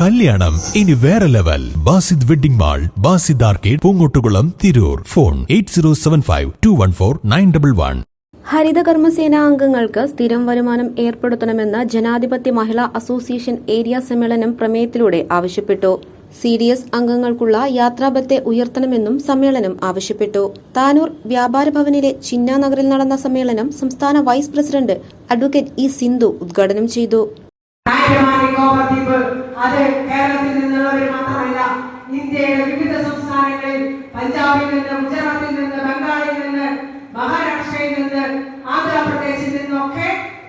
കല്യാണം. ഇനി വേറെ level. Basid wedding mall Basid arcade Poongottukulam Tirur. Phone eight zero seven five two one four nine double one. ഹരിതകർമ്മസേന അംഗങ്ങൾക്ക് സ്ഥിരം വരുമാനം ഏർപ്പെടുത്തണമെന്ന് ജനാധിപത്യ മഹിളാ അസോസിയേഷൻ ഏരിയ സമ്മേളനം പ്രമേയത്തിലൂടെ ആവശ്യപ്പെട്ടു. സി ഡി എസ് അംഗങ്ങൾക്കുള്ള യാത്രാബത്തെ ഉയർത്തണമെന്നും സമ്മേളനം ആവശ്യപ്പെട്ടു. താനൂർ വ്യാപാര ഭവനിലെ ചിന്ന നഗറിൽ നടന്ന സമ്മേളനം സംസ്ഥാന vice president advocate E Sindhu ഉദ്ഘാടനം ചെയ്തു. അത് കേരളത്തിൽ നിന്നുള്ളവർ മാത്രമല്ല ഇന്ത്യയിലെ വിവിധ സംസ്ഥാനങ്ങളിൽ പഞ്ചാബിൽ നിന്ന് ഗുജറാത്തിൽ നിന്ന് ബംഗാളിൽ നിന്ന് മഹാരാഷ്ട്രയിൽ നിന്ന് ആന്ധ്രാപ്രദേശിൽ നിന്നൊക്കെ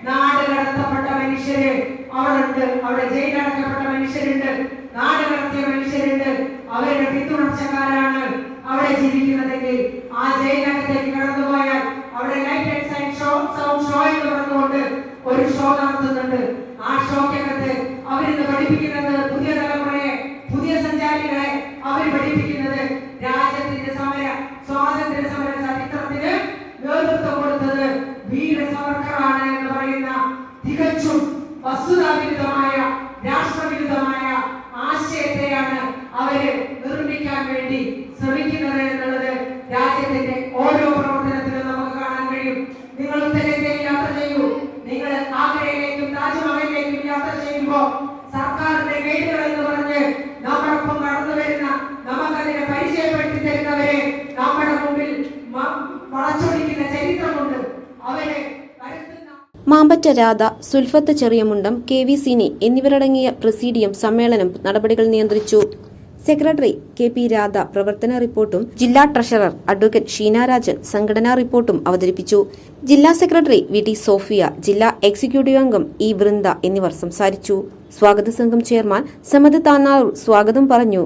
നാട് കടത്തപ്പെട്ട മനുഷ്യര് അവിടുണ്ട് അവിടെ ജയിലടക്കപ്പെട്ട മനുഷ്യരുണ്ട്. നാട് കടത്തിയ മനുഷ്യരുണ്ട്. അവരുടെ പിന്തുണർച്ചക്കാരാണ് അവിടെ ജീവിക്കുന്നതെങ്കിൽ ആ ജയിലകത്തേക്ക് കടന്നുപോയാൽ അവിടെ ലൈറ്റ് ആൻഡ് സൗണ്ട് ഷോ എന്ന് പറഞ്ഞുകൊണ്ട് ഒരു ഷോ നടത്തുന്നുണ്ട്. ആ ഷോക്കകത്ത് വസ്തുതാവിരുദ്ധമായ രാഷ്ട്രവിരുദ്ധമായ ആശയത്തെയാണ് അവർ നിർമ്മിക്കാൻ വേണ്ടി ശ്രമിക്കുന്നത് എന്നുള്ളത് രാജ്യത്തിന്റെ ഓരോ പ്രവർത്തനത്തിലും നമുക്ക് കാണാൻ കഴിയും. നിങ്ങൾ ഉത്തരേന്ത്യയിൽ യാത്ര ചെയ്യൂ. നിങ്ങൾ ആഗ്രയിലേക്കും താജ്മഹലിലേക്കും യാത്ര ചെയ്യുമ്പോൾ സർക്കാരിന്റെ ഗൈഡുകൾ എന്ന് പറഞ്ഞ് നമ്മോടൊപ്പം കടന്നു വരുന്ന നമുക്കതിനെ പരിചയപ്പെടുത്തി തരുന്നവരെ നമ്മുടെ മുമ്പിൽ വളച്ചൊടിക്കുന്ന ചരിത്രമുണ്ട്. അവരെ മാമ്പറ്റ രാധ സുൽഫത്ത് ചെറിയമുണ്ടം കെ വി സിനി എന്നിവരടങ്ങിയ പ്രസീഡിയം സമ്മേളനം നടപടികൾ നിയന്ത്രിച്ചു. സെക്രട്ടറി കെ പി രാധ പ്രവർത്തന റിപ്പോർട്ടും ജില്ലാ ട്രഷറർ അഡ്വക്കേറ്റ് ഷീനാരാജൻ സംഘടനാ റിപ്പോർട്ടും അവതരിപ്പിച്ചു. ജില്ലാ സെക്രട്ടറി വി ടി സോഫിയ ജില്ലാ എക്സിക്യൂട്ടീവ് അംഗം ഇ വൃന്ദ എന്നിവർ സംസാരിച്ചു. സ്വാഗത സംഘം ചെയർമാൻ സമദ് താനാറൂർ സ്വാഗതം പറഞ്ഞു.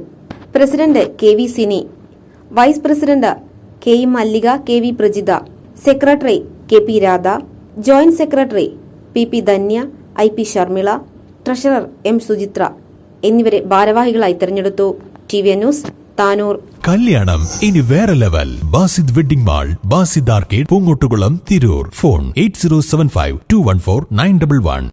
President K V Sini vice president K E Mallika K V Prajitha secretary K P Radha joint secretary P P Dhanya I P Sharmila treasurer M Suchitra എന്നിവരെ ഭാരവാഹികളായി തെരഞ്ഞെടുത്തു. T V news Tanur. കല്യാണം ഇനി വേറെ level. Basid wedding mall Basid arcade Poongottukulam Tirur. Phone eight zero seven five two one four nine double one.